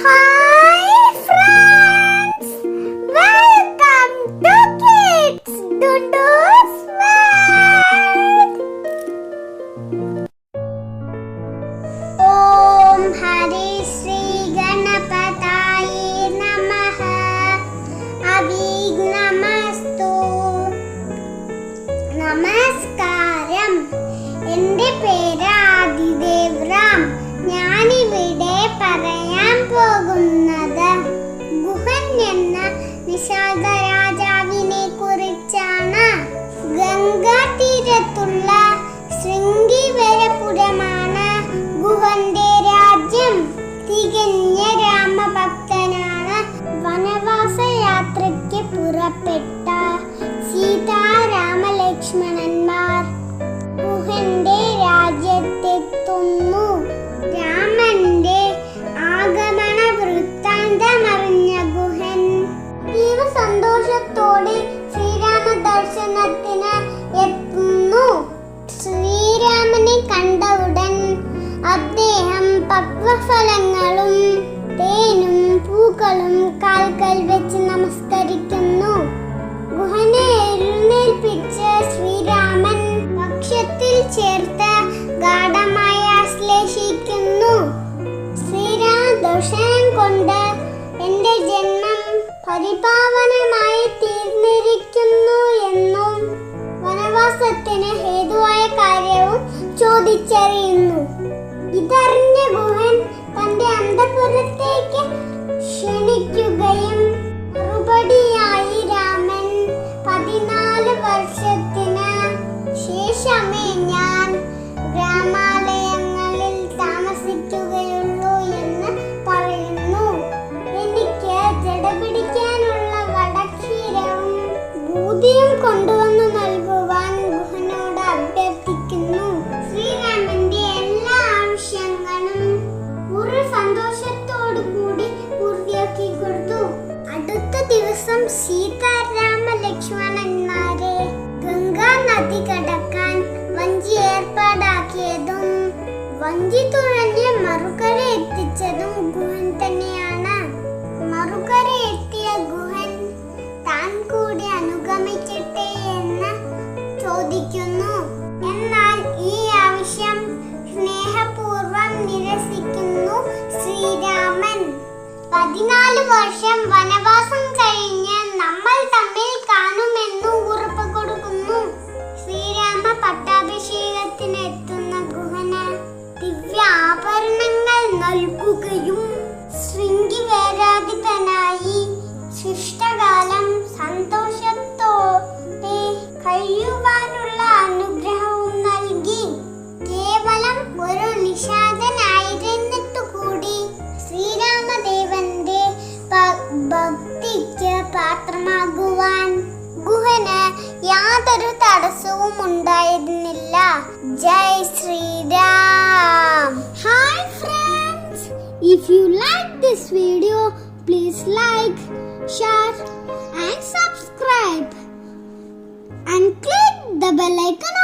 Hi friends! Welcome to Kids Dundo. പുറപ്പെട്ട സീതാരാമലക്ഷ്മണന്മാർ മുഹന്റെ രാജ്യത്തെത്തുന്നു. രാമന്റെ ആഗമന വൃത്താന്തമറിഞ്ഞ ഗുഹൻ. അതീവ സന്തോഷത്തോടെ ശ്രീരാമ ദർശനത്തിന് എത്തുന്നു. ശ്രീരാമനെ കണ്ട ഉടൻ അദ്ദേഹം പക്വഫലങ്ങളും തേനും പൂക്കളും കാൽക്കൽ ചേർത്ത് ഗാഠമായി ആശ്ലേഷിക്കുന്നു. ശ്രീരാമ ദർശനം കൊണ്ട് എന്റെ ജന്മം പരിപാവനമായി തീർന്നിരിക്കുന്നു എന്നും വനവാസത്തിന് ഹേതുവായ കാര്യവും ചോദിച്ചറിയുന്നു. ഇതറിഞ്ഞ ഗുഹൻ തന്റെ അന്തപുരത്തേക്ക് വഞ്ചി തുഴഞ്ഞ് മറുകര എത്തിച്ചതും ഗുഹൻ തന്നെയാണ്. മറുകര എത്തിയ ഗുഹൻ താൻ കൂടി അനുഗമിക്കട്ടെ എന്ന് ചോദിക്കുന്നു. എന്നാൽ ഈ ആവശ്യം സ്നേഹപൂർവം നിരസിക്കുന്നു ശ്രീരാമൻ. പതിനാല് വർഷം വനവാസം യാതൊരു തടസ്സവും ഉണ്ടായിരുന്നില്ല. Jai Shri Ram. Hi friends if you like this video please like share and subscribe and click the bell icon